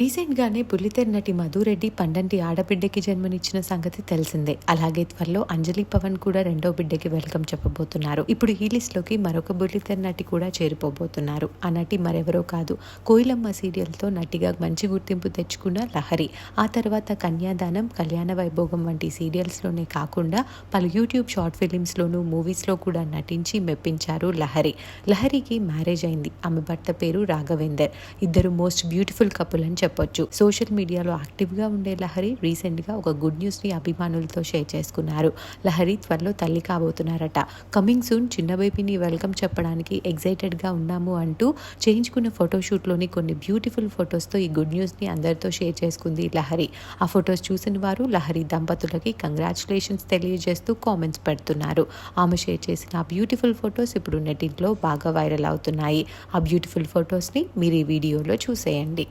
రీసెంట్గానే బుల్లితెర నటి మధురెడ్డి పండంటి ఆడబిడ్డకి జన్మనిచ్చిన సంగతి తెలిసిందే. అలాగే త్వరలో అంజలి పవన్ కూడా రెండో బిడ్డకి వెల్కమ్ చెప్పబోతున్నారు. ఇప్పుడు ఈ లిస్ట్లోకి మరొక బుల్లితెర నటి కూడా చేరిపోబోతున్నారు. ఆ నటి మరెవరో కాదు. కోయిలమ్మ సీరియల్తో నటిగా మంచి గుర్తింపు తెచ్చుకున్న లహరి. ఆ తర్వాత కన్యాదానం కళ్యాణ వైభోగం వంటి సీరియల్స్లోనే కాకుండా పలు యూట్యూబ్ షార్ట్ ఫిలిమ్స్లోనూ మూవీస్లో కూడా నటించి మెప్పించారు లహరి. లహరికి మ్యారేజ్ అయింది. ఆమె భర్త పేరు రాఘవేందర్. ఇద్దరు మోస్ట్ బ్యూటిఫుల్ కపుల్ అని చెప్పొచ్చు. సోషల్ మీడియాలో యాక్టివ్గా ఉండే లహరి రీసెంట్గా ఒక గుడ్ న్యూస్ని అభిమానులతో షేర్ చేసుకున్నారు. లహరి త్వరలో తల్లి కాబోతున్నారట. కమింగ్ సూన్ చిన్న బేబీని వెల్కమ్ చెప్పడానికి ఎగ్జైటెడ్గా ఉన్నాము అంటూ చేయించుకున్న ఫోటోషూట్లోని కొన్ని బ్యూటిఫుల్ ఫొటోస్తో ఈ గుడ్ న్యూస్ని అందరితో షేర్ చేసుకుంది లహరి. ఆ ఫొటోస్ చూసిన వారు లహరి దంపతులకి కంగ్రాచులేషన్స్ తెలియజేస్తూ కామెంట్స్ పెడుతున్నారు. ఆమె షేర్ చేసిన ఆ బ్యూటిఫుల్ ఫొటోస్ ఇప్పుడు నెటింట్లో బాగా వైరల్ అవుతున్నాయి. ఆ బ్యూటిఫుల్ ఫొటోస్ని మీరు ఈ వీడియోలో చూసేయండి.